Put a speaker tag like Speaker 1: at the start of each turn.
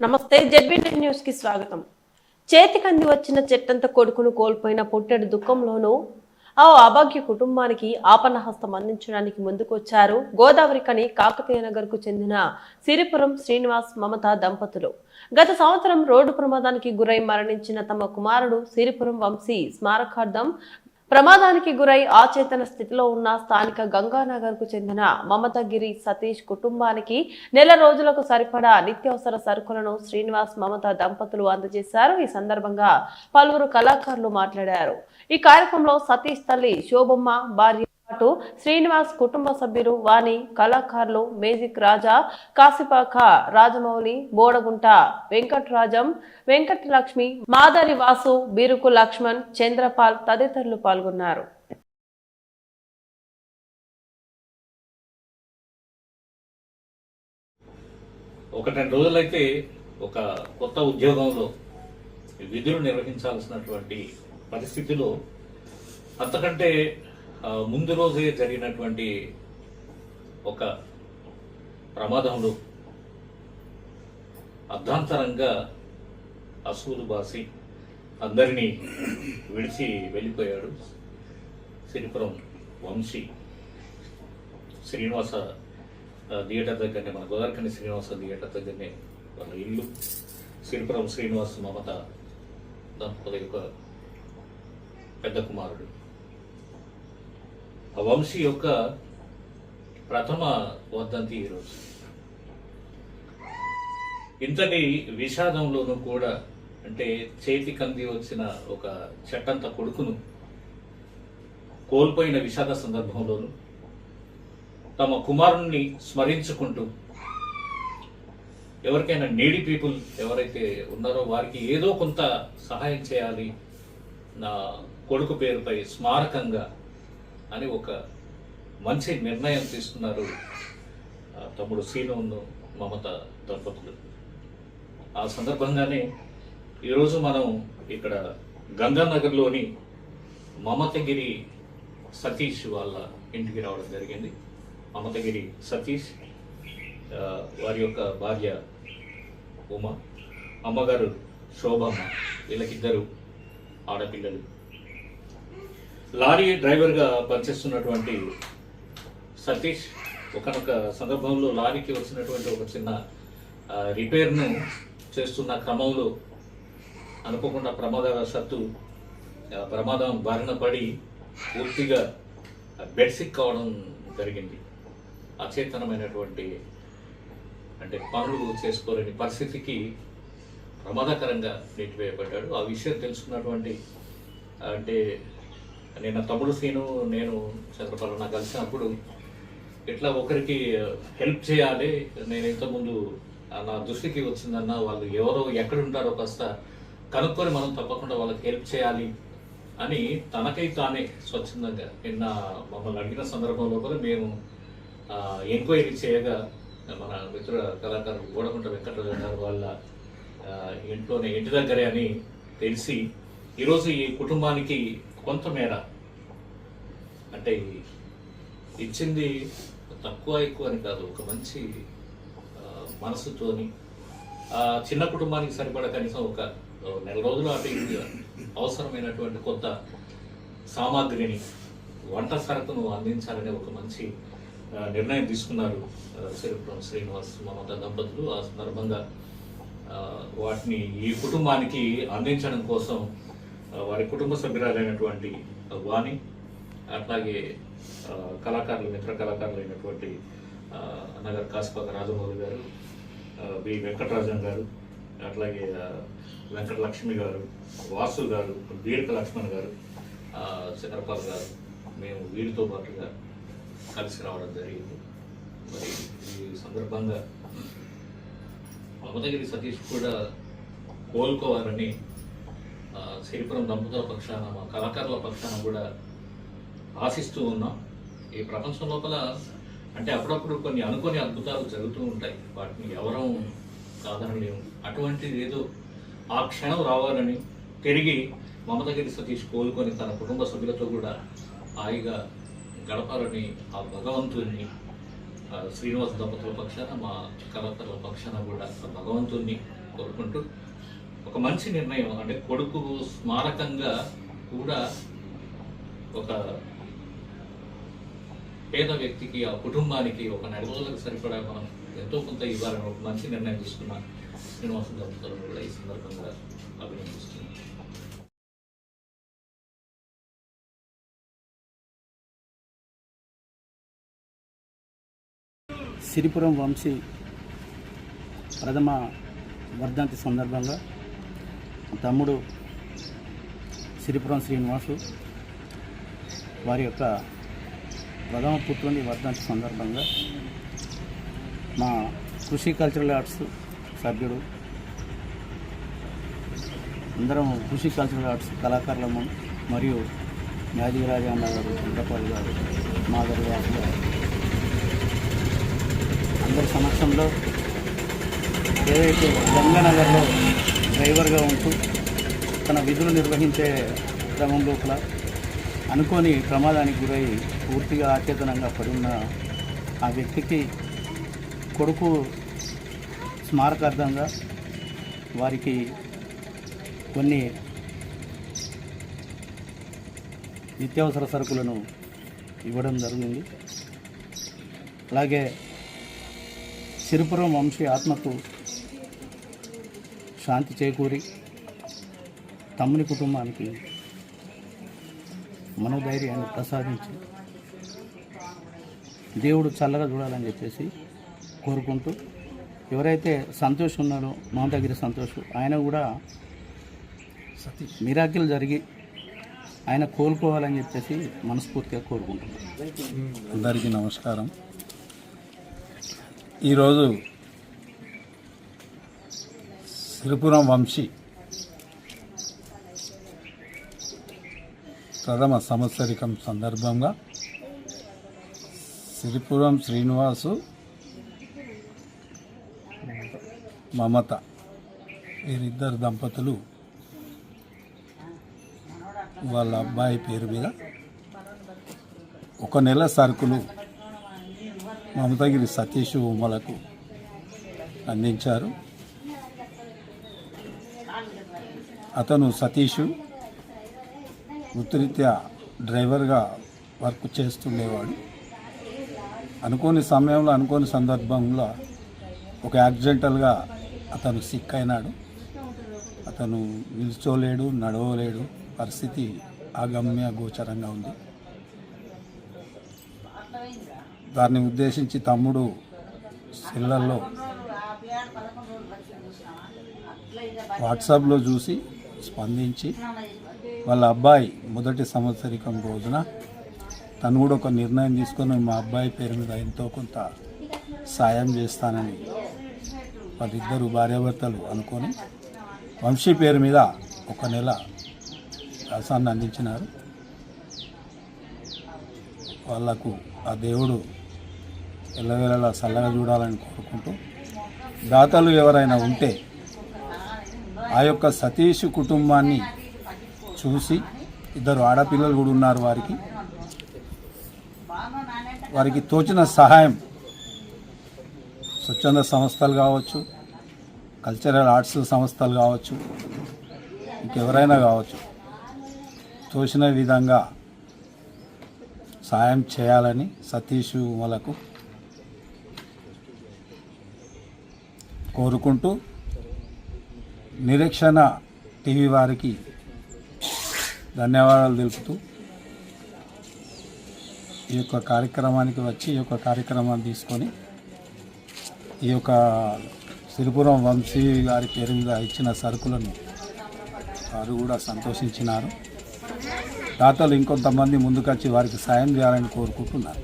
Speaker 1: నమస్తే జెడ్బీ న్యూస్కి స్వాగతం. చేతికంది వచ్చిన చెట్టంత కొడుకును కోల్పోయిన పుట్టెడు దుఃఖంలోనూ ఆ అభాగ్య కుటుంబానికి ఆపన్నహస్తం అందించడానికి ముందుకొచ్చారు గోదావరి కని కాకతీయ నగర్కు చెందిన సిరిపురం శ్రీనివాస్ మమత దంపతులు. గత సంవత్సరం రోడ్డు ప్రమాదానికి గురై మరణించిన తమ కుమారుడు సిరిపురం వంశీ స్మారకార్థం ప్రమాదానికి గురై ఆచేతన స్థితిలో ఉన్న స్థానిక గంగానగర్కు చెందిన మమతగిరి సతీష్ కుటుంబానికి నెల రోజులకు సరిపడా నిత్యావసర సరుకులను శ్రీనివాస్ మమత దంపతులు అందజేశారు. ఈ సందర్భంగా పలువురు కళాకారులు మాట్లాడారు. ఈ కార్యక్రమంలో సతీష్ తల్లి శోభమ్మ భార్య పాటు శ్రీనివాస్ కుటుంబ సభ్యులు వాణి కళాకారులు మేజిక్ రాజా కాసిపాక రాజమౌళి బోడగుంట వెంకటరాజం వెంకటలక్ష్మి మాదరి వాసు బిరుకు లక్ష్మణ్ చంద్రపాల్ తదితరులు పాల్గొన్నారు.
Speaker 2: ఒక రెండు రోజులైతే ఒక కొత్త ఉద్యోగంలో విధులు నిర్వహించాల్సినటువంటి పరిస్థితిలో అంతకంటే ముందు రోజే జరిగినటువంటి ఒక ప్రమాదంలో అర్ధాంతరంగా అసూలు బాసి అందరినీ విడిచి వెళ్ళిపోయాడు. సిరిపురం వంశీ శ్రీనివాస థియేటర్ దగ్గరనే మన గోదావరికని శ్రీనివాస థియేటర్ దగ్గరనే వాళ్ళ ఇల్లు. సిరిపురం శ్రీనివాస మమత దాని యొక్క పెద్ద కుమారుడు. వంశీ యొక్క ప్రథమ వర్ధంతి ఈరోజు ఇంతటి విషాదంలోనూ కూడా అంటే చేతి కంది వచ్చిన ఒక చెట్టంత కొడుకును కోల్పోయిన విషాద సందర్భంలోనూ తమ కుమారుణ్ణి స్మరించుకుంటూ ఎవరికైనా నీడి పీపుల్ ఎవరైతే ఉన్నారో వారికి ఏదో కొంత సహాయం చేయాలి నా కొడుకు పేరుపై స్మారకంగా అని ఒక మంచి నిర్ణయం తీసుకున్నారు తమ్ముడు సీనును మమత దంపతులు. ఆ సందర్భంగానే ఈరోజు మనం ఇక్కడ గంగానగర్లోని మమతగిరి సతీష్ వాళ్ళ ఇంటికి రావడం జరిగింది. మమతగిరి సతీష్ వారి యొక్క భార్య ఉమ అమ్మగారు శోభమ్మ వీళ్ళకిద్దరు ఆడపిల్లలు. లారీ డ్రైవర్గా పనిచేస్తున్నటువంటి సతీష్ ఒకనొక సందర్భంలో లారీకి వచ్చినటువంటి ఒక చిన్న రిపేర్ను చేస్తున్న క్రమంలో అనుకోకుండా ప్రమాదవశాత్తు సత్తు ప్రమాదం బారిన పడి పూర్తిగా బెడ్సిక్ కావడం జరిగింది. అచేతనమైనటువంటి అంటే పనులు చేసుకోలేని పరిస్థితికి ప్రమాదకరంగా నెట్టివేయబడ్డాడు ఆ విషయం తెలుసుకున్నటువంటి అంటే నేను తమ్ముడు సీను నేను చంద్రపాలన కలిసినప్పుడు ఇట్లా ఒకరికి హెల్ప్ చేయాలి నేను ఇంతకుముందు నా దృష్టికి వచ్చిందన్న వాళ్ళు ఎవరో ఎక్కడుంటారో కాస్త కనుక్కొని మనం తప్పకుండా వాళ్ళకి హెల్ప్ చేయాలి అని తనకై తానే స్వచ్ఛందంగా నిన్న మమ్మల్ని అడిగిన సందర్భంలో కూడా మేము ఎంక్వైరీ చేయగా మన మిత్ర కళాకారులు గోడకుంట వెంకటరాజు గారు వాళ్ళ ఇంట్లోనే ఇంటి దగ్గరే అని తెలిసి ఈరోజు ఈ కుటుంబానికి కొంతమేర. అంటే ఇచ్చింది తక్కువ ఎక్కువ అని కాదు ఒక మంచి మనసుతోని చిన్న కుటుంబానికి సరిపడా కనీసం ఒక నెల రోజులు అటు అవసరమైనటువంటి కొత్త సామాగ్రిని వంట సరకును అందించాలనే ఒక మంచి నిర్ణయం తీసుకున్నారు ఆ, సిరిపురం శ్రీనివాస్ మమత దంపతులు. ఆ సందర్భంగా వాటిని ఈ కుటుంబానికి అందించడం కోసం వారి కుటుంబ సభ్యురాలైనటువంటి వాణి అట్లాగే కళాకారులు మిత్ర కళాకారులైనటువంటి నగర్ కాసిపాక రాజమౌళి గారు బి. వెంకటరాజన్ గారు అట్లాగే వెంకటలక్ష్మి వెంకట లక్ష్మి గారు వాసు గారు వీరక లక్ష్మణ్ గారు ఆ, చంద్రపాల్ గారు మేము వీరితో పాటుగా కలిసి రావడం జరిగింది. మరి ఈ సందర్భంగా మమతగిరి సతీష్ కూడా కోలుకోవాలని సిరిపురం దంపతుల పక్షాన మా కళాకారుల పక్షాన కూడా ఆశిస్తూ ఉన్నాం. ఈ ప్రపంచం లోపల అంటే అప్పుడప్పుడు కొన్ని అనుకోని అద్భుతాలు జరుగుతూ ఉంటాయి. వాటిని ఎవరం కాదనలేము. అటువంటిది ఏదో ఆ క్షణం రావాలని తిరిగి మమతగిరి సతీష్ కోలుకొని తన కుటుంబ సభ్యులతో కూడా హాయిగా గడపాలని ఆ భగవంతుని ఆ, శ్రీనివాస దంపతుల పక్షాన మా కళాకారుల పక్షాన కూడా ఆ భగవంతుణ్ణి కోరుకుంటూ ఒక మంచి నిర్ణయం అంటే కొడుకు స్మారకంగా కూడా ఒక పేద వ్యక్తికి ఆ కుటుంబానికి ఒక నెల రోజులకు సరిపడా మనం ఎంతో కొంత ఇవ్వాలని ఒక మంచి నిర్ణయం తీసుకున్న శ్రీనివాసం దంపతులను కూడా ఈ సందర్భంగా అభినందిస్తున్నాను.
Speaker 3: సిరిపురం వంశీ ప్రథమ వర్ధంతి సందర్భంగా తమ్ముడు సిరిపురం శ్రీనివాసు వారి యొక్క ప్రథమ పుత్రుని వర్ధంతి సందర్భంగా మా కృషి కల్చరల్ ఆర్ట్స్ సభ్యుడు అందరం కృషి కల్చరల్ ఆర్ట్స్ కళాకారులము మరియు న్యాయరాజన్న గారు చంద్రపాల్ గారు మాధవ్ గారు అందరి సమక్షంలో ఏదైతే గంగానగర్లో డ్రైవర్గా ఉంటూ తన విధులు నిర్వహించే క్రమం లోపల అనుకోని ప్రమాదానికి గురై పూర్తిగా అచేతనంగా పడి ఉన్న ఆ వ్యక్తికి కొడుకు స్మారకార్థంగా వారికి కొన్ని నిత్యావసర సరుకులను ఇవ్వడం జరిగింది. అలాగే సిరిపురం వంశీ ఆత్మకు శాంతి చేకూరి తమ్ముని కుటుంబానికి మనోధైర్యాన్ని ప్రసాదించి దేవుడు చల్లగా చూడాలని చెప్పేసి కోరుకుంటూ ఎవరైతే సంతోష్ ఉన్నాడో దగ్గర సంతోష్ ఆయన కూడా మిరాకిల్ జరిగి ఆయన కోలుకోవాలని చెప్పేసి మనస్ఫూర్తిగా కోరుకుంటున్నాను
Speaker 4: అందరికీ నమస్కారం. ఈరోజు సిరిపురం వంశీ. ప్రథమ సంవత్సరికం సందర్భంగా సిరిపురం శ్రీనివాసు మమత వీరిద్దరు దంపతులు వాళ్ళ అబ్బాయి పేరు మీద ఒక నెల సరుకులు మమతగిరి సతీష్ ఉమ్మలకు అందించారు. అతను సతీష్ వృత్తిరీత్యా డ్రైవర్గా వర్క్ చేస్తుండేవాడు. అనుకోని సమయంలో అనుకోని సందర్భంలో ఒక యాక్సిడెంటల్గా అతను సిక్ అయినాడు. అతను నిల్చోలేడు నడవలేడు. పరిస్థితి అగమ్య గోచరంగా ఉంది. దాన్ని ఉద్దేశించి తమ్ముడు సెల్లల్లో వాట్సాప్లో చూసి స్పందించి వాళ్ళ అబ్బాయి మొదటి సంవత్సరికం రోజున తను కూడా ఒక నిర్ణయం తీసుకొని మా అబ్బాయి పేరు మీద ఎంతో కొంత సాయం చేస్తానని వాళ్ళిద్దరు భార్యాభర్తలు అనుకొని వంశీ పేరు మీద ఒక నెల రసాన్ని అందించినారు. వాళ్ళకు ఆ దేవుడు ఎల్లవేళలా చల్లగా చూడాలని కోరుకుంటూ దాతలు ఎవరైనా ఉంటే ఆ యొక్క సతీష్ కుటుంబాన్ని చూసి ఇద్దరు ఆడపిల్లలు కూడా ఉన్నారు వారికి. వారికి తోచిన సహాయం స్వచ్ఛంద సంస్థలు కావచ్చు కల్చరల్ ఆర్ట్స్ సంస్థలు కావచ్చు ఇంకెవరైనా కావచ్చు తోచిన విధంగా సాయం చేయాలని సతీష్ వాళ్ళకు కోరుకుంటూ నిరీక్షణ టీవీ వారికి ధన్యవాదాలు తెలుపుతూ ఈ యొక్క కార్యక్రమానికి వచ్చి ఈ యొక్క కార్యక్రమాన్ని తీసుకొని ఈ యొక్క సిరిపురం వంశీ గారి పేరు మీద ఇచ్చిన సరుకులను వారు కూడా సంతోషించినారు. దాతలు ఇంకొంతమంది ముందుకొచ్చి వారికి సాయం చేయాలని కోరుకుంటున్నారు.